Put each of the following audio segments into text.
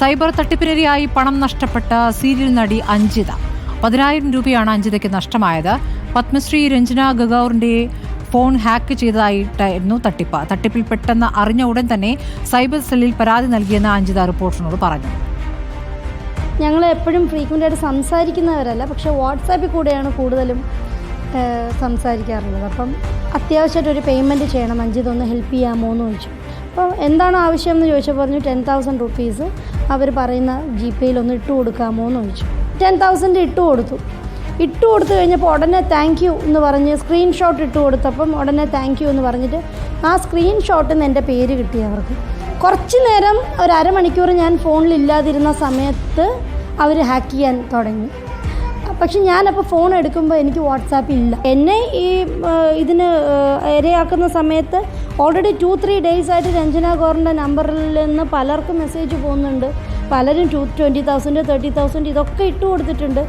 Cyber തട്ടിപ്പിനിരയായി പണം നഷ്ടപ്പെട്ട serial നടി അഞ്ജിത. പതിനായിരം രൂപയാണ് അഞ്ജിതയ്ക്ക് നഷ്ടമായത്. പത്മശ്രീ രഞ്ജന ഗഗൌറിന്റെ ഫോൺ ഹാക്ക് ചെയ്തതായിട്ടായിരുന്നു തട്ടിപ്പ്. തട്ടിപ്പിൽ പെട്ടെന്ന് അറിഞ്ഞ ഉടൻ തന്നെ സൈബർ സെല്ലിൽ പരാതി നൽകിയെന്ന് അഞ്ജിത റിപ്പോർട്ടറിനോട് പറഞ്ഞു. ഞങ്ങൾ എപ്പോഴും ഫ്രീക്വന്റ് ആയിട്ട് സംസാരിക്കുന്നവരല്ല പക്ഷേ വാട്സാപ്പിൽ കൂടെയാണ് കൂടുതലും സംസാരിക്കാറുള്ളത്. അപ്പം അത്യാവശ്യമായിട്ട് ഒരു പേയ്മെന്റ് ചെയ്യണം. അഞ്ചിതൊന്ന് ഹെൽപ്പ് ചെയ്യാമോ എന്ന് ചോദിച്ചു. അപ്പോൾ എന്താണ് ആവശ്യം എന്ന് ചോദിച്ചപ്പോൾ പറഞ്ഞു ടെൻ തൗസൻഡ് റുപ്പീസ് അവർ പറയുന്ന ജി പേയിൽ ഒന്ന് ഇട്ട് കൊടുക്കാമോ എന്ന് ചോദിച്ചു. ടെൻ തൗസൻഡ് ഇട്ട് കൊടുത്തു. ഇട്ട് കൊടുത്തു കഴിഞ്ഞപ്പോൾ ഉടനെ താങ്ക് യു എന്ന് പറഞ്ഞ് സ്ക്രീൻഷോട്ട് ഇട്ട് കൊടുത്തപ്പം ഉടനെ താങ്ക് യു എന്ന് പറഞ്ഞിട്ട് ആ സ്ക്രീൻഷോട്ടിൽ നിന്ന് എന്റെ പേര് കിട്ടി അവർക്ക്. കുറച്ച് നേരം ഒരു അരമണിക്കൂർ ഞാൻ ഫോണിലില്ലാതിരുന്ന സമയത്ത് അവർ ഹാക്ക് ചെയ്യാൻ തുടങ്ങി. പക്ഷെ ഞാനപ്പോൾ ഫോൺ എടുക്കുമ്പോൾ എനിക്ക് വാട്സാപ്പ് ഇല്ല. എന്നെ ഈ ഇതിന് ഇരയാക്കുന്ന സമയത്ത് ഓൾറെഡി ടു ത്രീ ഡേയ്സ് ആയിട്ട് രഞ്ജന ഗോറിന്റെ നമ്പറിൽ നിന്ന് പലർക്കും മെസ്സേജ് പോകുന്നുണ്ട്. പലരും two twenty thousand thirty thousand ഇതൊക്കെ ഇട്ട് കൊടുത്തിട്ടുണ്ട്.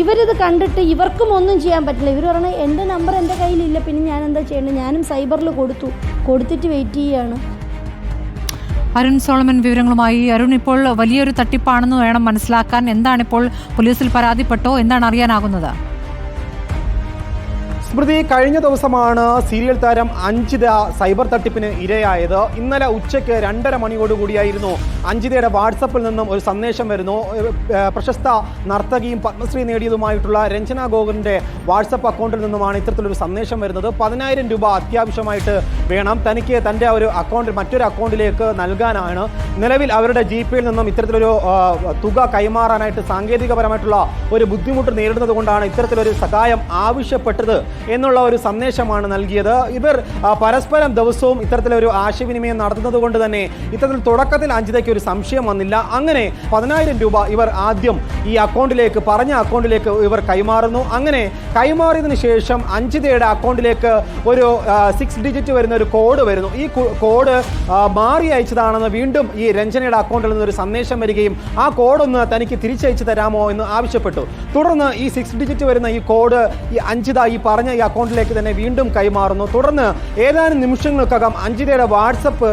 ഇവരിത് കണ്ടിട്ട് ഇവർക്കും ഒന്നും ചെയ്യാൻ പറ്റില്ല. ഇവർ പറഞ്ഞാൽ എന്റെ നമ്പർ എന്റെ കയ്യിലില്ല. പിന്നെ ഞാൻ എന്താ ചെയ്യേണ്ടത് ഞാനും സൈബറിൽ കൊടുത്തു. കൊടുത്തിട്ട് വെയിറ്റ് ചെയ്യുകയാണ് അരുൺ സോളമൻ വിവരങ്ങളുമായി. അരുൺ ഇപ്പോൾ വലിയൊരു തട്ടിപ്പാണെന്ന് വേണം മനസ്സിലാക്കാൻ. എന്താണ് ഇപ്പോൾ പോലീസിൽ പരാതിപ്പെട്ടോ? എന്താണ് അറിയാനാകുന്നത്? സ്മൃതി കഴിഞ്ഞ ദിവസമാണ് സീരിയൽ താരം അഞ്ജിത സൈബർ തട്ടിപ്പിന് ഇരയായത്. ഇന്നലെ ഉച്ചയ്ക്ക് രണ്ടര മണിയോടുകൂടിയായിരുന്നു അഞ്ജിതയുടെ വാട്സപ്പിൽ നിന്നും ഒരു സന്ദേശം വരുന്നു. പ്രശസ്ത നർത്തകിയും പത്മശ്രീ നേടിയതുമായിട്ടുള്ള രഞ്ജന ഗോകുലിന്റെ വാട്സപ്പ് അക്കൗണ്ടിൽ നിന്നുമാണ് ഇത്തരത്തിലൊരു സന്ദേശം വരുന്നത്. പതിനായിരം രൂപ അത്യാവശ്യമായിട്ട് വേണം. തനിക്ക് തന്റെ ഒരു അക്കൗണ്ട് മറ്റൊരു അക്കൗണ്ടിലേക്ക് നൽകാനാണ്. നിലവിൽ അവരുടെ ജി പിയിൽ നിന്നും ഇത്തരത്തിലൊരു തുക കൈമാറാനായിട്ട് സാങ്കേതികപരമായിട്ടുള്ള ഒരു ബുദ്ധിമുട്ട് നേരിടുന്നത് കൊണ്ടാണ് ഇത്തരത്തിലൊരു സഹായം ആവശ്യപ്പെട്ടത്. എന്നുള്ള ഒരു സന്ദേശമാണ് നൽകിയത്. ഇവർ പരസ്പരം ദിവസവും ഇത്തരത്തിലൊരു ആശയവിനിമയം നടത്തുന്നത് കൊണ്ട് തന്നെ ഇത്തരത്തിൽ തുടക്കത്തിൽ അഞ്ജിതയ്ക്ക് ഒരു സംശയം വന്നില്ല. അങ്ങനെ പതിനായിരം രൂപ ഇവർ ആദ്യം ഈ അക്കൗണ്ടിലേക്ക് പറഞ്ഞ അക്കൗണ്ടിലേക്ക് ഇവർ കൈമാറുന്നു. അങ്ങനെ കൈമാറിയതിനു ശേഷം അഞ്ജിതയുടെ അക്കൗണ്ടിലേക്ക് ഒരു സിക്സ് ഡിജിറ്റ് വരുന്ന ഒരു കോഡ് വരുന്നു. ഈ കോഡ് മാറി അയച്ചതാണെന്ന് വീണ്ടും ഈ രഞ്ജനയുടെ അക്കൗണ്ടിൽ നിന്ന് ഒരു സന്ദേശം വരികയും ആ കോഡൊന്ന് തനിക്ക് തിരിച്ചയച്ചു തരാമോ എന്ന് ആവശ്യപ്പെട്ടു. തുടർന്ന് ഈ സിക്സ് ഡിജിറ്റ് വരുന്ന ഈ കോഡ് ഈ അഞ്ജിത ഈ പറഞ്ഞ ഈ അക്കൗണ്ടിലേക്ക് തന്നെ വീണ്ടും കൈമാറുന്നു. തുടർന്ന് ഏതാനും നിമിഷങ്ങൾക്കകം അഞ്ജിതയുടെ വാട്സപ്പ്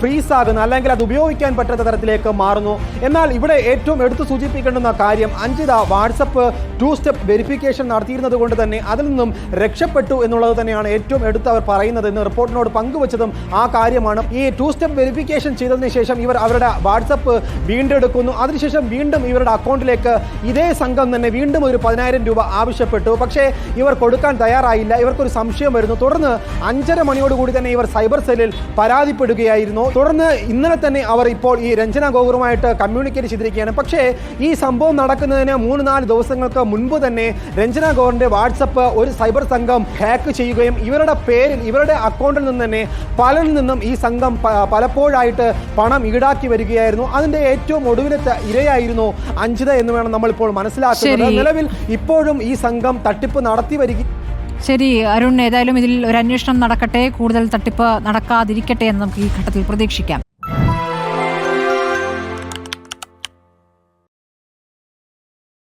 ഫ്രീസ് ആകുന്നു അല്ലെങ്കിൽ അത് ഉപയോഗിക്കാൻ പറ്റാത്ത തരത്തിലേക്ക് മാറുന്നു. എന്നാൽ ഇവിടെ ഏറ്റവും എടുത്തു സൂചിപ്പിക്കേണ്ടുന്ന കാര്യം Anjitha WhatsApp two step verification നടത്തിയിരുന്നത് കൊണ്ട് തന്നെ അതിൽ നിന്നും രക്ഷപ്പെട്ടു എന്നുള്ളത് തന്നെയാണ് ഏറ്റവും എടുത്ത് അവർ പറയുന്നത് എന്ന് റിപ്പോർട്ടിനോട് പങ്കുവച്ചതും ആ കാര്യമാണ്. ഈ ടു സ്റ്റെപ്പ് വെരിഫിക്കേഷൻ ചെയ്തതിന് ശേഷം ഇവർ അവരുടെ വാട്സപ്പ് വീണ്ടെടുക്കുന്നു. അതിനുശേഷം വീണ്ടും ഇവരുടെ അക്കൗണ്ടിലേക്ക് ഇതേ സംഘം തന്നെ വീണ്ടും ഒരു പതിനായിരം രൂപ ആവശ്യപ്പെട്ടു. പക്ഷേ ഇവർ കൊടുക്കാൻ തയ്യാറായില്ല. ഇവർക്കൊരു സംശയം വരുന്നു. തുടർന്ന് അഞ്ചര മണിയോടുകൂടി തന്നെ ഇവർ സൈബർ സെല്ലിൽ പരാതിപ്പെടുകയായിരുന്നു. തുടർന്ന് ഇന്നലെ തന്നെ അവർ ഇപ്പോൾ ഈ രഞ്ജന ഗോകുറുമായിട്ട് കമ്മ്യൂണിക്കേറ്റ് ചെയ്തിരിക്കുകയാണ്. പക്ഷേ ഈ സംഭവം നടക്കുന്നതിന് മൂന്ന് നാല് ദിവസങ്ങൾക്ക് മുൻപ് തന്നെ രഞ്ജന ഗോറിന്റെ വാട്സപ്പ് ഒരു സൈബർ സംഘം ഹാക്ക് ചെയ്യുകയും ഇവരുടെ പേരിൽ ഇവരുടെ അക്കൗണ്ടിൽ നിന്ന് തന്നെ പലരിൽ നിന്നും ഈ സംഘം പലപ്പോഴായിട്ട് പണം ഈടാക്കി വരികയായിരുന്നു. അതിന്റെ ഏറ്റവും ഒടുവിലത്തെ ഇരയായിരുന്നു അഞ്ജിത എന്ന് വേണം നമ്മൾ ഇപ്പോൾ മനസ്സിലാക്കുന്നത് നിലവിൽ ഇപ്പോഴും ഈ സംഘം തട്ടിപ്പ് നടത്തി വരിക ശരി അരുൺ ഏതായാലും ഇതിൽ ഒരു അന്വേഷണം നടക്കട്ടെ. കൂടുതൽ തട്ടിപ്പ് നടക്കാതിരിക്കട്ടെ എന്ന് നമുക്ക് ഈ ഘട്ടത്തിൽ പ്രതീക്ഷിക്കാം.